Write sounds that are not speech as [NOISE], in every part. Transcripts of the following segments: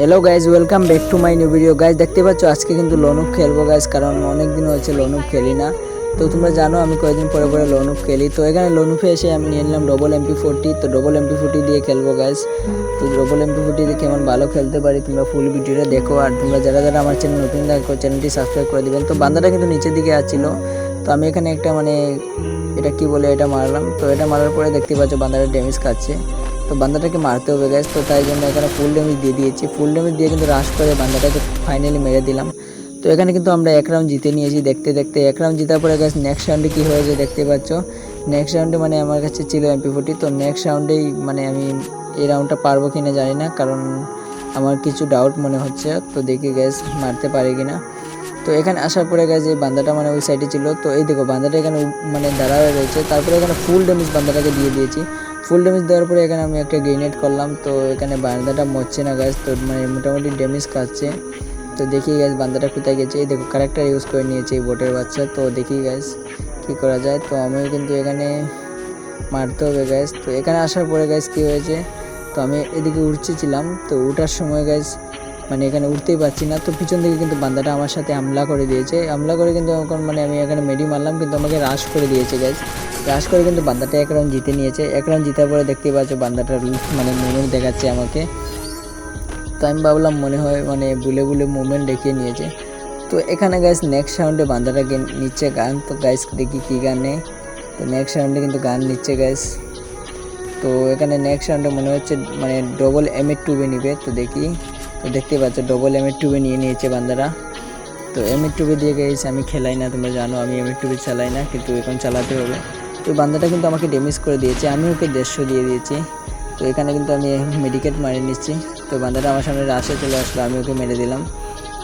Hello guys welcome back to my new video guys দেখতে পাচ্ছ, আজকে কিন্তু লনুপ খেলব গাইজ কারণ অনেক দিন হয়েছে লনুপ খেলি না। তো তোমরা জানো, আমি কয়েকদিন পরে পরে লনুপ খেলি। তো এখানে লনুপে এসে আমি নিয়ে নিলাম ডবল এমপি ফোরটি তো ডবল এমপি ফোরটি দিয়ে খেলব গাইজ তো ডবল এমপি ফোরটি দিয়ে কেমন ভালো খেলতে পারি, তোমরা ফুল ভিডিওটা দেখো। আর তোমরা যারা যারা আমার চ্যানেল নতুন, দেখো চ্যানেলটি সাবস্ক্রাইব করে দিবেন। তো বান্দাটা কিন্তু নিচের দিকে আসছিল তো আমি এখানে একটা মানে এটা কি বলে, এটা মারলাম। তো এটা মারার পরে দেখতে পাচ্ছ, বান্দাটা ড্যামেজ খাচ্ছে। তো বান্দাটাকে মারতে হবে গ্যাস তো তাই জন্য এখানে ফুল ড্যামেজ দিয়ে দিয়েছি। ফুল ড্যামেজ দিয়ে কিন্তু রাশ করে বান্দাটাকে ফাইনালি মেরে দিলাম। তো এখানে কিন্তু আমরা এক রাউন্ড জিতে নিয়েছি দেখতে দেখতে। এক রাউন্ড জেতার পরে গ্যাস নেক্সট রাউন্ডে কী হয়েছে দেখতে পাচ্ছ? নেক্সট রাউন্ডে মানে আমার কাছে ছিল এমপি ফোর্টি তো নেক্সট রাউন্ডেই মানে আমি এই রাউন্ডটা পারব কি না জানি না, কারণ আমার কিছু ডাউট মনে হচ্ছে। তো দেখি গ্যাস মারতে পারি কি না তো এখানে আসার পরে গেছে বান্দাটা মানে ওই সাইডে ছিল। তো এই দেখো, বান্দাটা এখানে মানে দাঁড়া রয়েছে। তারপরে এখানে ফুল ড্যামেজ বান্দাটাকে দিয়ে দিয়েছি। ফুল ড্যামেজ দেওয়ার পরে এখানে আমি একটা গ্রেনেড করলাম, তো এখানে বান্দাটা মরছে না গাছ তো মানে মোটামুটি ড্যামেজ খাচ্ছে। তো দেখি গাছ বান্দাটা কোথায় গেছে। এই দেখো ক্যারেক্টার ইউজ করে নিয়েছে এই বোটের বাচ্চা, তো দেখি গাছ কী করা যায়। তো আমি কিন্তু এখানে মারতে হবে গ্যাস তো এখানে আসার পরে গ্যাস কী হয়েছে, তো আমি এদিকে উঠছেছিলাম তো উঠার সময় গ্যাস মানে এখানে উঠতেই পারছি না। তো পিছন থেকে কিন্তু বান্দাটা আমার সাথে হামলা করে দিয়েছে। হামলা করে কিন্তু এখন মানে আমি এখানে মেডি মারলাম, কিন্তু আমাকে রাশ করে দিয়েছে গ্যাস রাশ করে কিন্তু বান্দাটা এক রাউন্ড জিতে নিয়েছে। এক রাউন্ড জিতার পরে দেখতে পাচ্ছ বান্দাটার মানে মুভমেন্ট দেখাচ্ছে আমাকে। তো আমি ভাবলাম মনে হয় মানে বুলে বুলে মুভমেন্ট দেখিয়ে নিয়েছে। তো এখানে গাইস নেক্সট রাউন্ডে বান্দাটা গে- নিচ্ছে গান। তো গাইস দেখি কী গান। নেই তো নেক্সট রাউন্ডে কিন্তু গান নিচ্ছে গাইস তো এখানে নেক্সট রাউন্ডে মনে হচ্ছে মানে ডবল এম এর টুবে নিবে। তো দেখি। তো দেখতে পাচ্ছ ডবল এম এর টুবে নিয়ে নিয়েছে বান্দারা। তো এম এর টুবে দিয়ে গেছে আমি খেলাই না, তোমরা জানো, আমি এম এর টুবে চালাই না, কিন্তু এখন চালাতে হবে। তো বান্দাটা কিন্তু আমাকে ড্যামেজ করে দিয়েছে, আমি ওকে দেড়শো দিয়ে দিয়েছি। তো এখানে কিন্তু আমি মেডিকেট মারিয়ে নিচ্ছি। তো বান্দাটা আমার সামনে রাশে চলে আসলো, আমি ওকে মেরে দিলাম।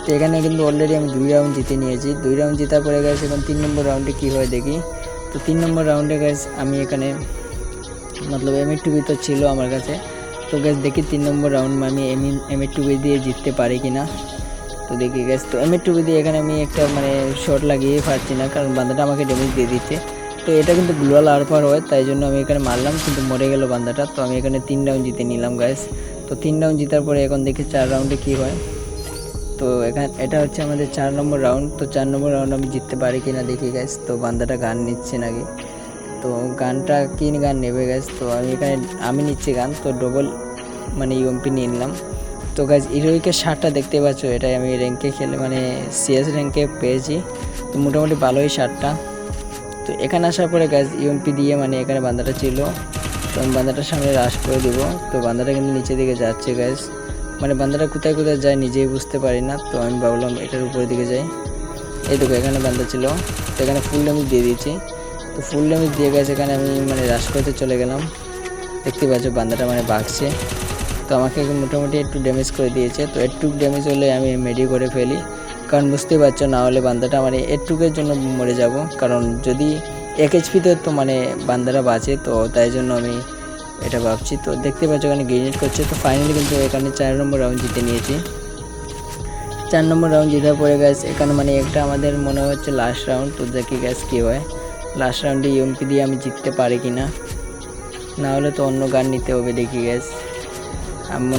তো এখানে কিন্তু অলরেডি আমি দুই রাউন্ড জিতে নিয়েছি। দুই রাউন্ড জেতার পরে গেছে এখন তিন নম্বর রাউন্ডে কী হয় দেখি। তো তিন নম্বর রাউন্ডে গেছে আমি এখানে মতলব এম টুবি তো ছিল আমার কাছে। তো গ্যাস দেখি তিন নম্বর রাউন্ড আমি এম এম টুবি দিয়ে জিততে পারি কি না তো দেখি গ্যাস তো এম টুবি দিয়ে এখানে আমি একটা মানে শট লাগিয়ে পারছি না, কারণ বান্দাটা আমাকে ড্যামেজ দিয়ে দিচ্ছে। তো এটা কিন্তু গ্লোয়াল আর পার হয়, তাই জন্য আমি এখানে মারলাম, কিন্তু মরে গেল বান্দাটা। তো আমি এখানে তিন রাউন্ড জিতে নিলাম গ্যাস তো তিন রাউন্ড জিতার পরে এখন দেখি চার রাউন্ডে কী হয়। তো এখানে, এটা হচ্ছে আমাদের চার নম্বর রাউন্ড তো চার নম্বর রাউন্ড আমি জিততে পারি কি না দেখি গ্যাস তো বান্দাটা গান নিচ্ছে নাকি? তো গানটা, কি গান নেবে গ্যাস তো আমি এখানে, আমি নিচ্ছি গান, তো ডবল মানে ইউএমপি নিয়ে নিলাম। তো গাছ হিরোইকের শার্টটা দেখতে পাচ্ছ, এটাই আমি র্যাঙ্কে খেলে মানে সিএস র্যাঙ্কে পেয়েছি। তো মোটামুটি ভালোই শার্টটা। তো এখানে আসার পরে গাছ ইউএমপি দিয়ে মানে এখানে বান্দাটা ছিল। তো আমি বান্দাটার সামনে রাশ করে দিব। তো বান্দাটা কিন্তু নিচের দিকে যাচ্ছে গ্যাস মানে বান্দাটা কোথায় কোথায় যায় নিজেই বুঝতে পারি না। তো আমি ভাবলাম এটার উপরের দিকে যাই। এই দেখো, এখানে বান্দা ছিল। তো এখানে ফুল ড্যামেজ দিয়ে দিয়েছি। তো ফুল ড্যামেজ দিয়ে গেছে এখানে আমি মানে রাশ করতে চলে গেলাম। দেখতে পাচ্ছ বান্দাটা মানে বাঘছে তো আমাকে মোটামুটি একটু ড্যামেজ করে দিয়েছে। তো একটু ড্যামেজ হলে আমি মেডি করে ফেলি। কারণ বুঝতেই পারছ, না হলে বান্দাটা মানে একটুকের জন্য মরে যাব। কারণ যদি এক এইচপিতে তো মানে বান্দারা বাঁচে, তো তাই জন্য আমি এটা ভাবছি। তো দেখতে পাচ্ছ এখানে গ্রেনেড করছে। তো ফাইনালি কিন্তু এখানে চার নম্বর রাউন্ড জিতে নিয়েছি। চার নম্বর রাউন্ড জেতার পরে গ্যাস এখানে মানে একটা আমাদের মনে হচ্ছে লাস্ট রাউন্ড তো দেখি গ্যাস কী হয়। লাস্ট রাউন্ডে ইউএমপি দিয়ে আমি জিততে পারি কি না হলে তো অন্য গান নিতে হবে দেখি গ্যাস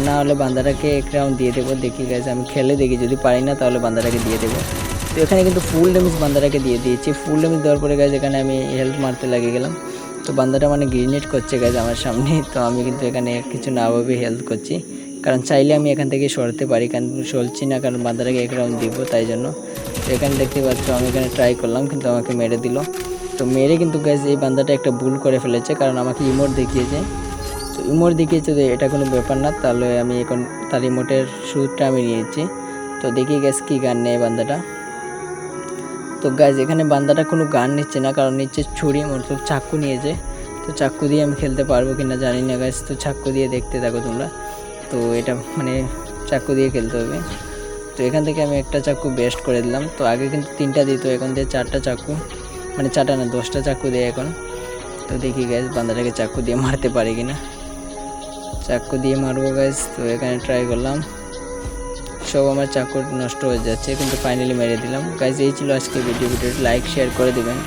না হলে বান্দাটাকে এক রাউন্ড দিয়ে দেবো, দেখি গ্যাস আমি খেলে দেখি, যদি পারি না তাহলে বান্দাটাকে দিয়ে দেবো। তো এখানে কিন্তু ফুল ড্যামেজ বান্দাটাকে দিয়ে দিয়েছি। ফুল ড্যামেজ দেওয়ার পরে গ্যাস এখানে আমি হেল্প মারতে লাগিয়ে গেলাম। তো বান্দাটা মানে গ্রিনেট করছে গ্যাস আমার সামনে, [LAUGHS] তো আমি কিন্তু এখানে কিছু না ভাবে হেল্প করছি। কারণ চাইলে আমি এখান থেকে সরতে পারি, কারণ সরছি না, কারণ বান্দাটাকে এক রাউন্ড দিব, তাই জন্য। তো এখানে দেখতে পাচ্ছ, আমি এখানে ট্রাই করলাম, কিন্তু আমাকে মেরে দিল। তো মেরে কিন্তু গ্যাস এই বান্দাটা একটা ভুল করে ফেলেছে, কারণ আমাকে ইমোট দেখিয়েছে। তো ইমোট দেখিয়েছে যে এটা কোনো ব্যাপার না, তাহলে আমি এখন তার ইমোটের সুরটা আমি নিয়েছি তো দেখি গ্যাস কী গান নেয় বান্দাটা। তো গাছ এখানে বান্দাটা কোনো গান নিচ্ছে না, কারণ নিচ্ছে ছুরি মতলব চাক্কু নিয়েছে। তো চাক্কু দিয়ে আমি খেলতে পারব কি না জানি না গাছ তো চাক্কু দিয়ে দেখতে থাকো তোমরা। তো এটা মানে চাক্কু দিয়ে খেলতে হবে। তো এখান থেকে আমি একটা চাক্কু বেস্ট করে দিলাম। তো আগে কিন্তু তিনটা দিত, এখন দিয়ে চারটা চাক্কু মানে চারটা না, দশটা চাক্কু দেয় এখন। তো দেখি গ্যাস বান্দাটাকে চাক্কু দিয়ে মারতে পারি কি না চাক্কু দিয়ে মারবো গাইজ তো এখানে ট্রাই করলাম। সব আমার চাকু নষ্ট হয়ে যাচ্ছে, কিন্তু ফাইনালি মেরে দিলাম। গাইজ এই ছিল আজকে ভিডিও ভিডিওটি লাইক শেয়ার করে দেবেন।